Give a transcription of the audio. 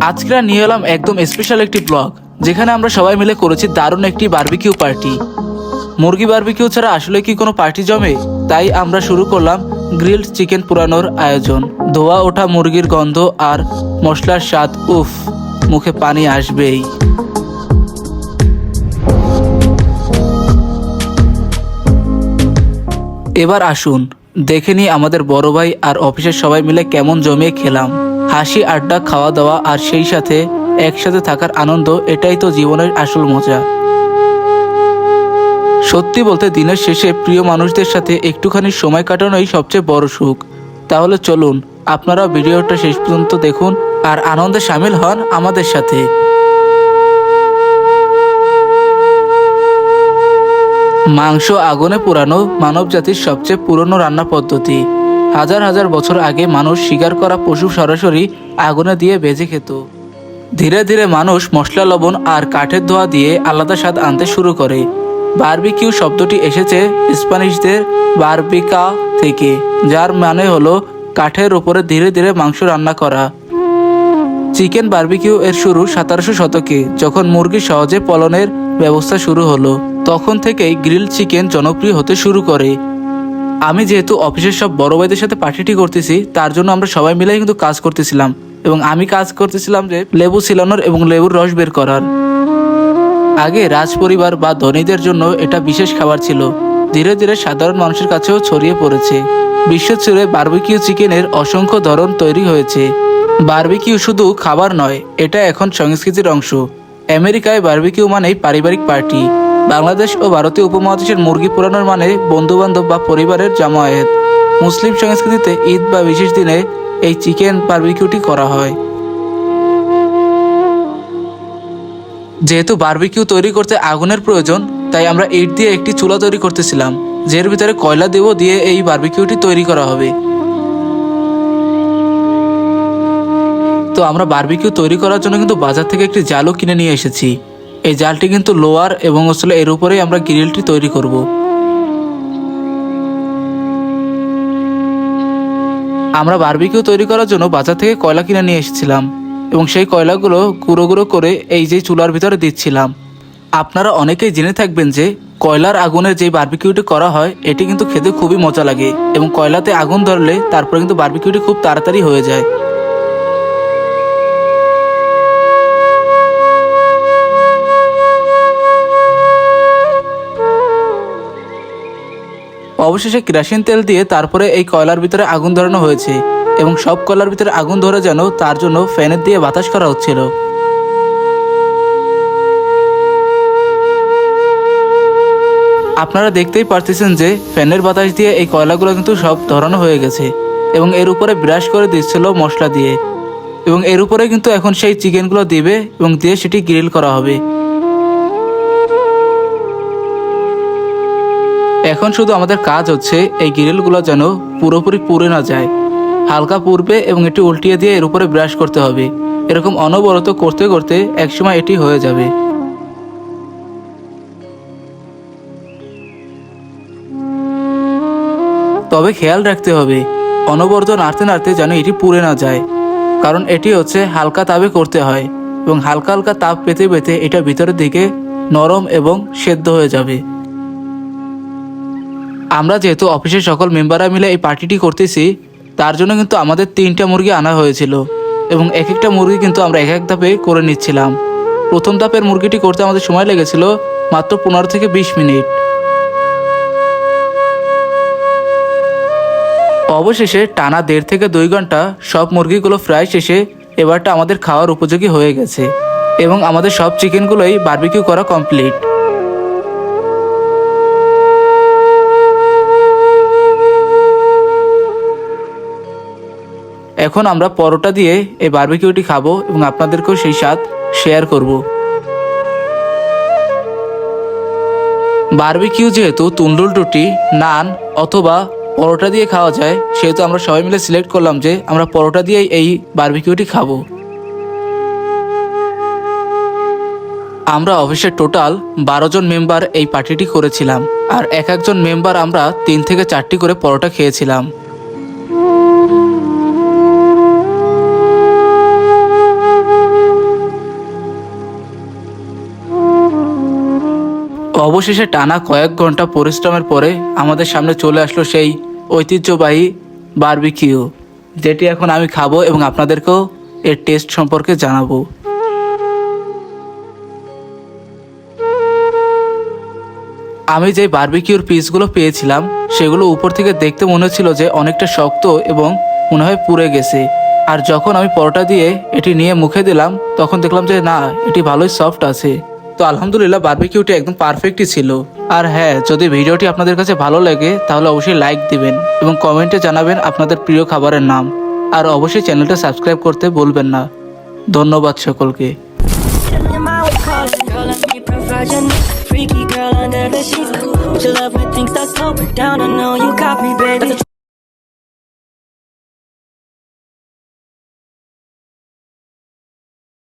আজকে নিয়ে এলাম একদম স্পেশাল একটি ব্লগ যেখানে আমরা সবাই মিলে করেছি দারুণ একটি বারবিকিউ পার্টি মুরগি বারবিকিউ ছাড়া আসলে কি কোনো পার্টি জমে? তাই আমরা শুরু করলাম গ্রিলড চিকেন পুরানোর আয়োজন। ধোয়া ওঠা মুরগির গন্ধ আর মশলার স্বাদ, উফ, মুখে পানি আসবেই। এবার আসুন, দেখে নিই আমাদের বড় ভাই আর অফিসের সবাই মিলে কেমন জমিয়ে খেলাম। হাসি, আড্ডা খাওয়া দাওয়া আর সেই সাথে একসাথে থাকার আনন্দ, এটাই তো জীবনের আসল মজা। সত্যি বলতে দিনের শেষে প্রিয় মানুষদের সাথে একটুখানি সময় কাটানোই সবচেয়ে বড় সুখ। তাহলে চলুন আপনারা ভিডিওটা শেষ পর্যন্ত দেখুন আর আনন্দে সামিল হন আমাদের সাথে। মাংস আগুনে পোড়ানো মানব জাতির সবচেয়ে পুরনো রান্না পদ্ধতি। হাজার হাজার বছর আগে মানুষ শিকার করা পশু সরাসরি আগুনে দিয়ে ভেজে খেত। ধীরে ধীরে মানুষ মশলা, লবণ আর কাঠের ধোয়া দিয়ে আলাদা স্বাদ আনতে শুরু করে। বার্বিকিউ শব্দটি এসেছে স্প্যানিশদের বার্বিকা থেকে, যার মানে হলো কাঠের উপরে ধীরে ধীরে মাংস রান্না করা। চিকেন বার্বিকিউ এর শুরু সতেরোশো শতকে, যখন মুরগি সহজে পলনের ব্যবস্থা শুরু হলো। তখন থেকেই গ্রিল চিকেন জনপ্রিয় হতে শুরু করে। আমি যেহেতু অফিসের সব বড় ভাইদের সাথে পার্টিটি করতেছি, তার জন্য আমরা সবাই মিলে কিন্তু কাজ করতেছিলাম। এবং আমি কাজ করতেছিলাম যে লেবু ছিলানোর এবং লেবুর রস বের করার। আগে রাজ পরিবার বা ধনীদের জন্য এটা বিশেষ খাবার ছিল। ধীরে ধীরে সাধারণ মানুষের কাছেও ছড়িয়ে পড়েছে। বিশ্ব জুড়ে বারবিকিউ চিকেনের অসংখ্য ধরন তৈরি হয়েছে। বারবিকিউ শুধু খাবার নয়, এটা এখন সংস্কৃতির অংশ। আমেরিকায় বার্বিকিউ মানেই পারিবারিক পার্টি। বাংলাদেশ ও ভারতীয় উপমহাদেশের মুরগি পোড়ানোর মানে বন্ধুবান্ধব বা পরিবারের জামায়াত। মুসলিম সংস্কৃতিতে ঈদ বা বিশেষ দিনে এই চিকেন বার্বিকিউটি করা হয়। যেহেতু বারবিকিউ তৈরি করতে আগুনের প্রয়োজন, তাই আমরা ইট দিয়ে একটি চুলা তৈরি করতেছিলাম, যের ভিতরে কয়লা দেব দিয়ে এই বার্বিকিউটি তৈরি করা হবে। তো আমরা বার্বিকিউ তৈরি করার জন্য কিন্তু বাজার থেকে একটি জালও কিনে নিয়ে এসেছি। এই জালটি কিন্তু লোয়ার এবং আসলে এর উপরেই আমরা গ্রিলটি তৈরি করব। আমরা বার্বিকিউ তৈরি করার জন্য বাজার থেকে কয়লা কিনে নিয়ে এসেছিলাম এবং সেই কয়লাগুলো গুঁড়ো গুঁড়ো করে এই যে চুলার ভিতরে দিচ্ছিলাম। আপনারা অনেকেই জেনে থাকবেন যে কয়লার আগুনের যে বারবিকিউটি করা হয়, এটি কিন্তু খেতে খুবই মজা লাগে এবং কয়লাতে আগুন ধরলে তারপরে কিন্তু বার্বিকিউটি খুব তাড়াতাড়ি হয়ে যায়। অবশেষে কেরাসিন তেল দিয়ে তারপরে এই কয়লার ভিতরে আগুন ধরানো হয়েছে এবং সব কয়লার ভিতরে আগুন ধরে যেন তার জন্য ফ্যানের দিয়ে বাতাস করা হচ্ছিল। আপনারা দেখতেই পারতেছেন যে ফ্যানের বাতাস দিয়ে এই কয়লাগুলো কিন্তু সব ধরানো হয়ে গেছে এবং এর উপরে ব্রাশ করে দিচ্ছিল মশলা দিয়ে এবং এর উপরে কিন্তু এখন সেই চিকেনগুলো দিবে এবং দিয়ে সেটি গ্রিল করা হবে। এখন শুধু আমাদের কাজ হচ্ছে এই গ্রিলগুলো যেন পুরোপুরি পুড়ে না যায়। হালকা পুড়বে এবং এটি উল্টিয়ে দিয়ে এর উপরে ব্রাশ করতে হবে। এরকম অনবরত করতে করতে একসময় এটি হয়ে যাবে। তবে খেয়াল রাখতে হবে, অনবরত নাড়তে নাড়তে যেন এটি পুড়ে না যায়। কারণ এটি হচ্ছে হালকা তাপে করতে হয় এবং হালকা হালকা তাপ পেতে পেতে এটা ভিতরের দিকে নরম এবং সেদ্ধ হয়ে যাবে। আমরা যেহেতু অফিসের সকল মেম্বাররা মিলে এই পার্টিটি করতেছি, তার জন্য কিন্তু আমাদের তিনটা মুরগি আনা হয়েছিল এবং এক একটা মুরগি কিন্তু আমরা এক এক ধাপে করে নিচ্ছিলাম। প্রথম ধাপের মুরগিটি করতে আমাদের সময় লেগেছিল মাত্র পনেরো থেকে বিশ মিনিট। অবশেষে টানা দেড় থেকে দুই ঘণ্টা সব মুরগিগুলো ফ্রাই শেষে এবারটা আমাদের খাওয়ার উপযোগী হয়ে গেছে এবং আমাদের সব চিকেনগুলোই বারবিকিউ করা কমপ্লিট এখন আমরা পরোটা দিয়ে এই বার্বিকিউটি খাব এবং আপনাদেরকেও সেই স্বাদ শেয়ার করব। বারবিকিউ যেহেতু তুন্ডুল রুটি, নান অথবা পরোটা দিয়ে খাওয়া যায়, সেহেতু আমরা সবাই মিলে সিলেক্ট করলাম যে আমরা পরোটা দিয়েই এই বারবিকিউটি খাব। আমরা অফিসের টোটাল বারো জন মেম্বার এই পার্টিটি করেছিলাম, আর এক একজন মেম্বার আমরা তিন থেকে চারটি করে পরোটা খেয়েছিলাম। অবশেষে টানা কয়েক ঘণ্টা পরিশ্রমের পরে আমাদের সামনে চলে আসলো সেই ঐতিহ্যবাহী বারবিকিউ, যেটি এখন আমি খাব এবং আপনাদেরকেও এর টেস্ট সম্পর্কে জানাব। আমি যে বার্বিকিউর পিসগুলো পেয়েছিলাম, সেগুলো উপর থেকে দেখতে মনে হচ্ছিল যে অনেকটা শক্ত এবং মনে হয় পুড়ে গেছে। আর যখন আমি পরোটা দিয়ে এটি নিয়ে মুখে দিলাম, তখন দেখলাম যে না, এটি ভালোই সফট আছে। তো আলহামদুলিল্লাহ বারবিকিউটি একদম পারফেক্টই ছিল। আর হ্যাঁ যদি ভিডিওটি আপনাদের কাছে ভালো লাগে তাহলে অবশ্যই লাইক দিবেন এবং কমেন্টে জানাবেন আপনাদের প্রিয় খাবারের নাম। আর অবশ্যই চ্যানেলটা সাবস্ক্রাইব করতে বলবেন না। ধন্যবাদ সকলকে। Your love when things start slowing down? I know you got me, baby.